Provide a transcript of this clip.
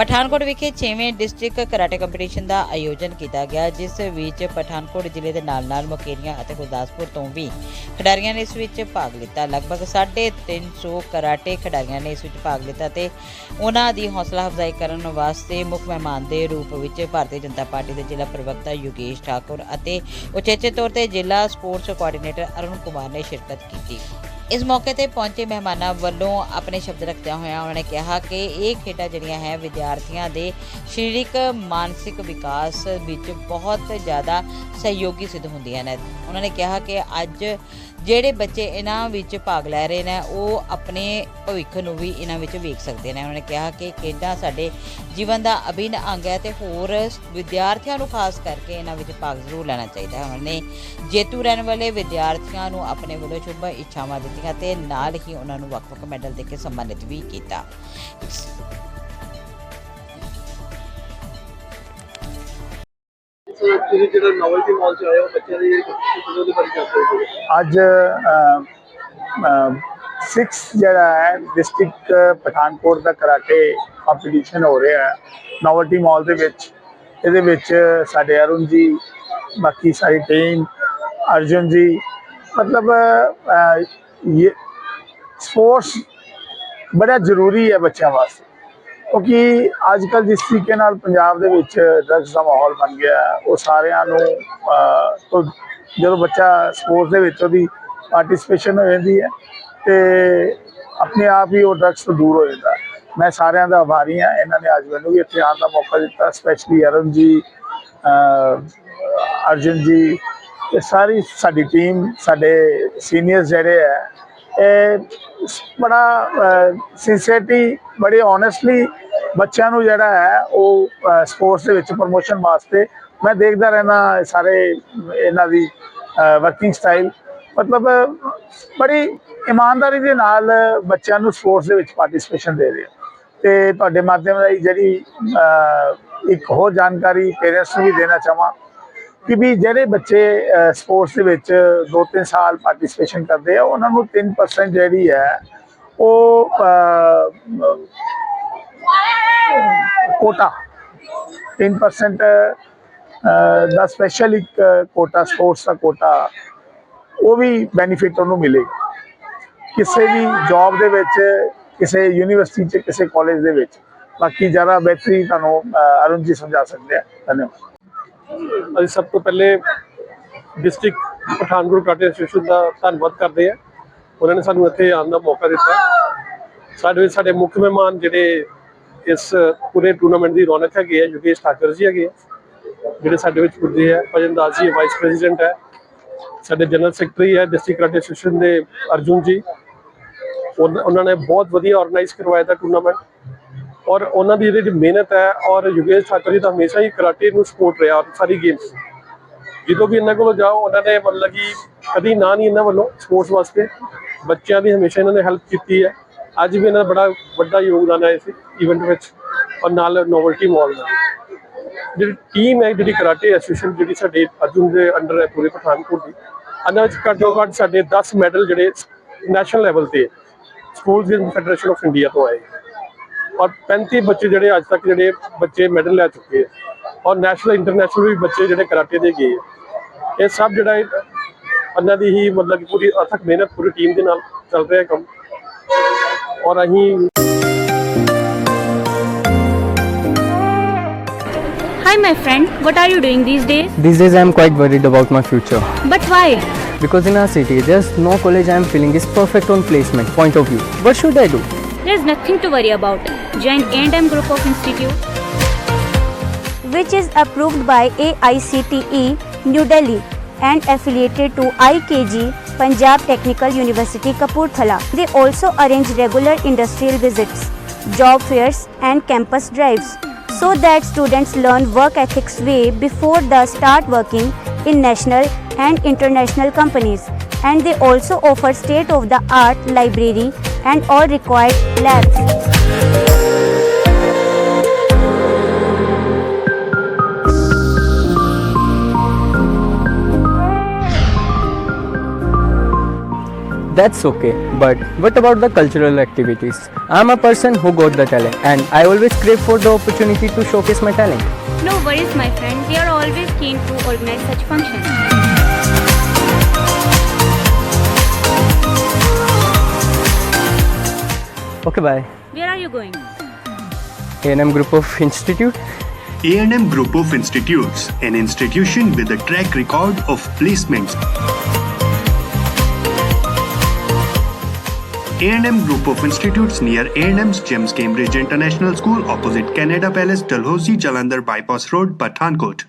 ਪਠਾਨਕੋਟ ਵਿਖੇ 6ਵੇਂ district karate competition ਦਾ ਆਯੋਜਨ ਕੀਤਾ ਗਿਆ, ਜਿਸ ਵਿੱਚ ਪਠਾਨਕੋਟ ਜ਼ਿਲ੍ਹੇ ਦੇ ਨਾਲ-ਨਾਲ ਮੁਕੇਰੀਆਂ ਅਤੇ ਗੁਰਦਾਸਪੁਰ ਤੋਂ ਵੀ ਖਿਡਾਰੀਆਂ ਨੇ ਇਸ ਵਿੱਚ ਭਾਗ ਲਿੱਤਾ। ਲਗਭਗ 350 ਕਰਾਟੇ ਖਿਡਾਰੀਆਂ ਨੇ ਇਸ ਵਿੱਚ ਭਾਗ ਲਿੱਤਾ ਤੇ ਉਹਨਾਂ ਦੀ ਹੌਸਲਾ ਅਫਜ਼ਾਈ ਕਰਨ ਵਾਸਤੇ ਮੁੱਖ ਮਹਿਮਾਨ ਦੇ ਰੂਪ ਵਿੱਚ ਭਾਰਤੀ ਜਨਤਾ ਪਾਰਟੀ ਦੇ ਜ਼ਿਲ੍ਹਾ ਪ੍ਰਵਕਤਾ ਯੋਗੇਸ਼ ਠਾਕੁਰ ਅਤੇ ਉਚੇਚੇ ਤੌਰ ਤੇ ਜ਼ਿਲ੍ਹਾ ਸਪੋਰਟਸ ਕੋਆਰਡੀਨੇਟਰ ਅਰੁਣ ਕੁਮਾਰ ਨੇ ਸ਼ਿਰਕਤ ਕੀਤੀ। ਇਸ ਮੌਕੇ ਤੇ ਪਹੁੰਚੇ ਮਹਿਮਾਨਾਂ ਵੱਲੋਂ ਆਪਣੇ ਸ਼ਬਦ ਰੱਖਦਿਆਂ ਹੋਇਆਂ ਉਹਨਾਂ ਨੇ ਕਿਹਾ ਕਿ ਇਹ ਖੇਡਾਂ ਜਿਹੜੀਆਂ ਹੈ, ਵਿਦਿਆਰਥੀਆਂ ਦੇ ਸਰੀਰਕ, ਮਾਨਸਿਕ ਵਿਕਾਸ ਵਿੱਚ ਬਹੁਤ ਜ਼ਿਆਦਾ ਸਹਿਯੋਗੀ ਸਿੱਧ ਹੁੰਦੀਆਂ ਨੇ। ਉਹਨਾਂ ਨੇ ਕਿਹਾ ਕਿ ਅੱਜ ਜਿਹੜੇ ਬੱਚੇ ਇਹਨਾਂ ਵਿੱਚ ਭਾਗ ਲੈ ਰਹੇ ਨੇ, ਉਹ ਆਪਣੇ ਭਵਿੱਖ ਨੂੰ ਵੀ ਇਹਨਾਂ ਵਿੱਚ ਵੇਖ ਸਕਦੇ ਨੇ। ਉਹਨਾਂ ਨੇ ਕਿਹਾ ਕਿ ਖੇਡਾਂ ਸਾਡੇ ਜੀਵਨ ਦਾ ਅਭਿੰਨ ਅੰਗ ਹੈ ਤੇ ਹੋਰ ਵਿਦਿਆਰਥੀਆਂ ਨੂੰ ਖਾਸ ਕਰਕੇ ਇਹਨਾਂ ਵਿੱਚ ਭਾਗ ਜ਼ਰੂਰ ਲੈਣਾ ਚਾਹੀਦਾ ਹੈ। ਉਹਨਾਂ ਨੇ ਜੇਤੂ ਰਹਿਣ ਵਾਲੇ ਵਿਦਿਆਰਥੀਆਂ ਨੂੰ ਆਪਣੇ ਵੱਲੋਂ ਸ਼ੁਭ ਇੱਛਾਵਾਂ ਦਿੱਤੀਆਂ ਤੇ ਨਾਲ ਹੀ ਉਹਨਾਂ ਨੂੰ ਵੱਖ-ਵੱਖ ਮੈਡਲ ਦੇ ਕੇ ਸਨਮਾਨਿਤ ਵੀ ਕੀਤਾ। ਤੁਸੀਂ ਜਿਹੜਾ ਨੋਵਲਟੀ ਮਾਲ ਚ ਆਏ ਹੋ ਬੱਚਿਆਂ ਦੀ ਉਹਦੇ ਬਾਰੇ ਜਾਣਕਾਰੀ ਦਿਓ। ਅੱਜ 6 ਜਿਹੜਾ ਹੈ ਡਿਸਟ੍ਰਿਕਟ ਪਠਾਨਕੋਟ ਦਾ ਕਰਾਟੇ ਕੰਪੀਟੀਸ਼ਨ ਹੋ ਰਿਹਾ ਹੈ। ਨੋਵਲਟੀ ਮਾਲ ਦੇ ਵਿੱਚ ਇਹਦੇ ਵਿੱਚ ਸਾਡੇ ਅਰੁਣ ਜੀ ਬਾਕੀ ਸਾਰੀ ਟੀਮ ਅਰਜੁਨ ਜੀ ਮਤਲਬ ਅਹ, ਇਹ ਸਪੋਰਟਸ ਬੜਾ ਜ਼ਰੂਰੀ ਹੈ ਬੱਚਿਆਂ ਵਾਸਤੇ ਕਿਉਂਕਿ ਅੱਜ ਕੱਲ ਜਿਸ ਤਰੀਕੇ ਨਾਲ ਪੰਜਾਬ ਦੇ ਵਿੱਚ ਡਰੱਗਸ ਦਾ ਮਾਹੌਲ ਬਣ ਗਿਆ ਉਹ ਸਾਰਿਆਂ ਨੂੰ ਜਦੋਂ ਬੱਚਾ ਸਪੋਰਟਸ ਦੇ ਵਿੱਚ ਉਹਦੀ ਪਾਰਟਿਸਿਪੇਸ਼ਨ ਹੋ ਜਾਂਦੀ ਹੈ ਤੇ ਆਪਣੇ ਆਪ ਹੀ ਉਹ ਡਰੱਗਸ ਤੋਂ ਦੂਰ ਹੋ ਜਾਂਦਾ ਮੈਂ ਸਾਰਿਆਂ ਦਾ ਆਭਾਰੀ ਹਾਂ ਇਹਨਾਂ ਨੇ ਅੱਜ ਮੈਨੂੰ ਵੀ ਇੱਥੇ ਆਉਣ ਦਾ ਮੌਕਾ ਦਿੱਤਾ ਸਪੈਸ਼ਲੀ ਅਰੁਣ ਜੀ ਅਹ, ਅਰਜੁਨ ਜੀ ਇਹ ਸਾਰੀ ਸਾਡੀ ਟੀਮ ਸਾਡੇ ਸੀਨੀਅਰਸ ਜਿਹੜੇ ਹੈ ਬੜਾ ਸਿੰਸੀਅਰਟੀ ਬੜੇ ਓਨੈਸਟਲੀ ਬੱਚਿਆਂ ਨੂੰ ਜਿਹੜਾ ਹੈ, ਉਹ ਸਪੋਰਟਸ ਦੇ ਵਿੱਚ ਪ੍ਰੋਮੋਸ਼ਨ ਵਾਸਤੇ ਮੈਂ ਦੇਖਦਾ ਰਹਿਣਾ ਸਾਰੇ ਇਹਨਾਂ ਦੀ ਵਰਕਿੰਗ ਸਟਾਈਲ ਮਤਲਬ, ਬੜੀ ਇਮਾਨਦਾਰੀ ਦੇ ਨਾਲ ਬੱਚਿਆਂ ਨੂੰ ਸਪੋਰਟਸ ਦੇ ਵਿੱਚ ਪਾਰਟਿਸਿਪੇਸ਼ਨ ਦੇ ਰਹੇ ਆ ਤੇ ਤੁਹਾਡੇ ਮਾਧਿਅਮ ਰਾਹੀਂ ਜਿਹੜੀ ਇੱਕ ਹੋਰ ਜਾਣਕਾਰੀ ਪੇਰੈਂਟਸ ਨੂੰ ਵੀ ਦੇਣਾ ਚਾਹਾਂ ਕਿ ਵੀ ਜਿਹੜੇ ਬੱਚੇ ਸਪੋਰਟਸ ਦੇ ਵਿੱਚ 2-3 ਸਾਲ ਪਾਰਟਿਸਿਪੇਸ਼ਨ ਕਰਦੇ ਆ, ਉਹਨਾਂ ਨੂੰ 3% ਜਿਹੜੀ ਹੈ ਉਹ ਕੋਟਾ 3% ਦਾ ਸਪੈਸ਼ਲ ਇੱਕ ਕੋਟਾ ਸਪੋਰਟਸ ਦਾ ਕੋਟਾ ਉਹ ਵੀ ਬੈਨੀਫਿਟ ਉਹਨੂੰ ਮਿਲੇਗਾ। ਕਿਸੇ ਵੀ ਜੌਬ ਦੇ ਵਿੱਚ, ਕਿਸੇ ਯੂਨੀਵਰਸਿਟੀ 'ਚ, ਕਿਸੇ ਕਾਲਜ ਦੇ ਵਿੱਚ। ਬਾਕੀ ਜ਼ਿਆਦਾ ਬਿਹਤਰੀ ਤੁਹਾਨੂੰ ਅਰੁਣ ਜੀ ਸਮਝਾ ਸਕਦੇ ਆ। ਧੰਨਵਾਦ। ਅਸੀਂ ਸਭ ਤੋਂ ਪਹਿਲੇ ਡਿਸਟ੍ਰਿਕਟ ਪਠਾਨਕੋਟ ਕਰਾਟੇ ਐਸੋਸੀਏਸ਼ਨ ਦਾ ਧੰਨਵਾਦ ਕਰਦੇ ਹਾਂ। ਉਹਨਾਂ ਨੇ ਸਾਨੂੰ ਇੱਥੇ ਆਉਣ ਦਾ ਮੌਕਾ ਦਿੱਤਾ। ਸਾਡੇ ਵਿੱਚ ਸਾਡੇ ਮੁੱਖ ਮਹਿਮਾਨ ਜਿਹੜੇ ਇਸ ਪੂਰੇ ਟੂਰਨਾਮੈਂਟ ਦੀ ਰੌਣਕ ਹੈਗੇ ਆ ਯੋਗੇਸ਼ ਠਾਕਰ ਜੀ ਹੈਗੇ ਆ, ਜਿਹੜੇ ਸਾਡੇ ਵਿੱਚ ਪੁੱਜੇ ਆ। ਭਜਨ ਦਾਸ ਜੀ ਵਾਈਸ ਪ੍ਰੈਜ਼ੀਡੈਂਟ ਹੈ। ਸਾਡੇ ਜਨਰਲ ਸੈਕਟਰੀ ਹੈ ਡਿਸਟ੍ਰਿਕਟ ਕਰਾਟੇ ਐਸੋਸੀਏਸ਼ਨ ਦੇ ਅਰਜੁਨ ਜੀ। ਉਹਨਾਂ ਉਹਨਾਂ ਨੇ ਬਹੁਤ ਵਧੀਆ ਆਰਗੇਨਾਈਜ਼ ਕਰਵਾਇਆ ਦਾ ਟੂਰਨਾਮੈਂਟ ਔਰ ਉਹਨਾਂ ਦੀ ਇਹਦੇ ਜਿਹੜੀ ਮਿਹਨਤ ਹੈ ਔਰ ਯੋਗੇਸ਼ ਠਾਕੁਰ ਜੀ ਦਾ ਹਮੇਸ਼ਾ ਹੀ ਕਰਾਟੇ ਨੂੰ ਸਪੋਰਟ ਰਿਹਾ ਸਾਰੀ ਗੇਮਸ ਜਦੋਂ ਵੀ ਇਹਨਾਂ ਕੋਲੋਂ ਜਾਓ, ਉਹਨਾਂ ਨੇ ਮਤਲਬ ਕਿ ਕਦੀ ਨਾ ਨਹੀਂ ਇਹਨਾਂ ਵੱਲੋਂ ਸਪੋਰਟਸ ਵਾਸਤੇ। ਬੱਚਿਆਂ ਦੀ ਹਮੇਸ਼ਾ ਇਹਨਾਂ ਨੇ ਹੈਲਪ ਕੀਤੀ ਹੈ। ਅੱਜ ਵੀ ਇਹਨਾਂ ਦਾ ਬੜਾ ਵੱਡਾ ਯੋਗਦਾਨ ਹੈ ਇਸ ਇਵੈਂਟ ਵਿੱਚ ਔਰ ਨਾਲ ਨੋਵਲਟੀ ਮਾਲ ਦਾ। ਜਿਹੜੀ ਟੀਮ ਹੈ, ਜਿਹੜੀ ਕਰਾਟੇ ਐਸੋਸੀਏਸ਼ਨ ਜਿਹੜੀ ਸਾਡੇ ਅਰਜੁਨ ਦੇ ਅੰਡਰ ਹੈ ਪੂਰੇ ਪਠਾਨਕੋਟ ਦੀ, ਇਹਨਾਂ ਵਿੱਚ ਘੱਟੋ ਘੱਟ ਸਾਡੇ 10 ਮੈਡਲ ਜਿਹੜੇ ਨੈਸ਼ਨਲ ਲੈਵਲ ਤੇ school game federation of India ਤੋਂ ਆਏ। ਔਰ 35 ਬੱਚੇ ਜਿਹੜੇ ਅੱਜ ਤੱਕ ਜਿਹੜੇ ਬੱਚੇ ਮੈਡਲ ਲੈ ਚੁੱਕੇ ਆ ਔਰ ਨੈਸ਼ਨਲ ਇੰਟਰਨੈਸ਼ਨਲ ਵੀ ਬੱਚੇ ਜਿਹੜੇ ਕਰਾਟੇ ਦੇ ਗਏ ਆ ਇਹ ਸਭ ਜਿਹੜਾ ਇਹ ਇਹਨਾਂ ਦੀ ਹੀ ਮਤਲਬ ਕਿ ਪੂਰੀ ਅਥਕ ਮਿਹਨਤ ਪੂਰੀ ਟੀਮ ਦੇ ਨਾਲ ਚੱਲ ਰਿਹਾ ਕੰਮ ਔਰ ਅਸੀਂ Hi, my friend. What are you doing these days? These days I am quite worried about my future. But why? Because in our city, there's no college I am feeling is perfect on placement point of view. What should I do? There's nothing to worry about. Join A&M Group of Institute. which is approved by AICTE New Delhi and affiliated to IKG Punjab Technical University Kapurthala. They also arrange regular industrial visits, job fairs and campus drives so that students learn work ethics way before the start working in national and international companies. And they also offer state of the art library and all required labs. That's okay. But what about the cultural activities? I'm a person who got the talent and I always crave for the opportunity to showcase my talent. No worries, my friend. We are always keen to organize such functions. Okay, bye. Where are you going? A&M Group of Institute. A&M Group of Institutes, an institution with a track record of placements. A&M Group of Institutes near A&M's James Cambridge International School opposite Canada Palace, Dalhousie, Jalandhar Bypass Road, Pathankot.